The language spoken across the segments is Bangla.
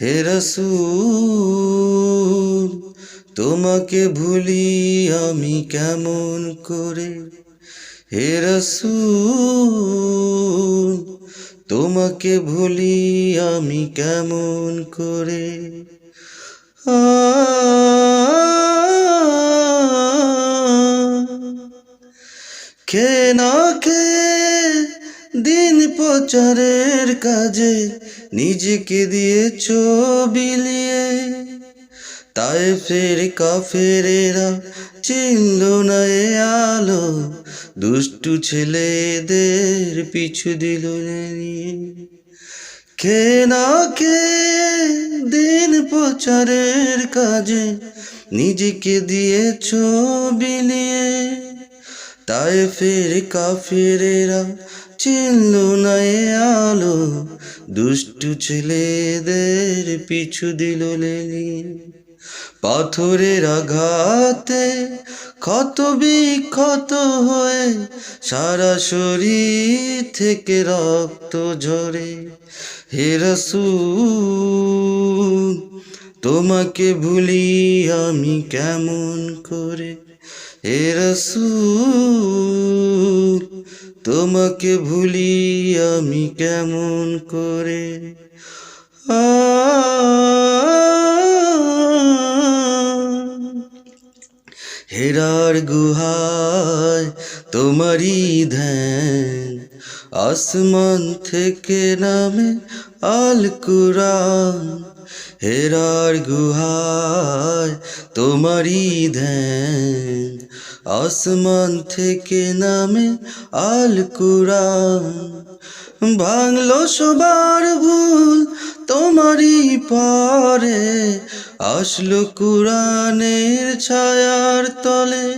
হে রাসূল, তোমাকে ভুলি আমি কেমন করে? হে রাসূল, তোমাকে ভুলি আমি কেমন করে? খে না খে দিন প্রচারের কাজে নিজেকে দিয়েছ বিলিয়ে তাই ফের কাফেরেরা চিনল না এ আলো, দুষ্টু ছেলেদের পিছু দিল খে না খে দিন প্রচারের কাজে নিজেকে দিয়েছ বিলিয়ে তাই ফের কাফেরেরা চিনল না এ আলো। দুষ্টু ছেলেদের পিছু দিল লেলিয়ে পাথরের আঘাতে ক্ষত বিক্ষত হয়ে সারা শরীর থেকে রক্ত ঝরে। হে রাসূল, তোমাকে ভুলি আমি কেমন করে? হে রাসূল তোমাকে ভুলি আমি কেমন করে? হেরার গুহায় তোমারই ধ্যান। আসমান থেকে নামে আল কুরআন, হেরার গুহায় তোমারই ধ্যান। আসমান থেকে নামে আল কুরান ভাঙলো সবার ভুল তোমারই পরে। আসলো কুরআনের ছায়ার তলে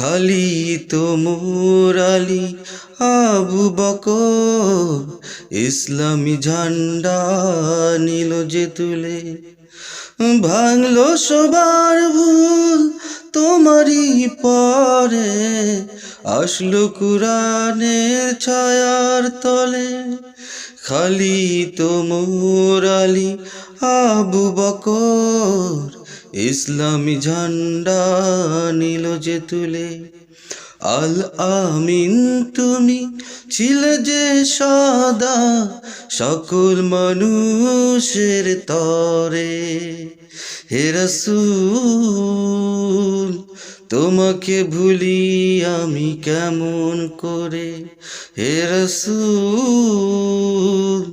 খালি তো মোরালি আবু বকর। ইসলামী ঝান্ডা নিল যে তুলে। ভাঙলো সবার ভুল তোমারই পরে। আসলো কুরানের ছায়ার তলে। খালি তো মোরালি আবু বকর। ইসলামী ঝান্ডা নিল যে তুলে। আল আমিন, তুমি ছিলে যে সদা সকল মানুষের তরে। হে রাসূল, তোমাকে ভুলি আমি কেমন করে? হে রাসূল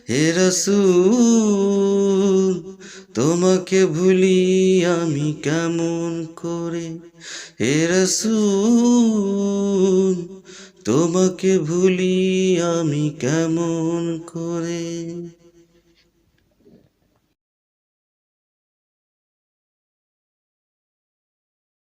হে রসু তোমাকে ভুলি আমি কেমন করে? হে রসু তোমাকে ভুলি আমি কেমন করে?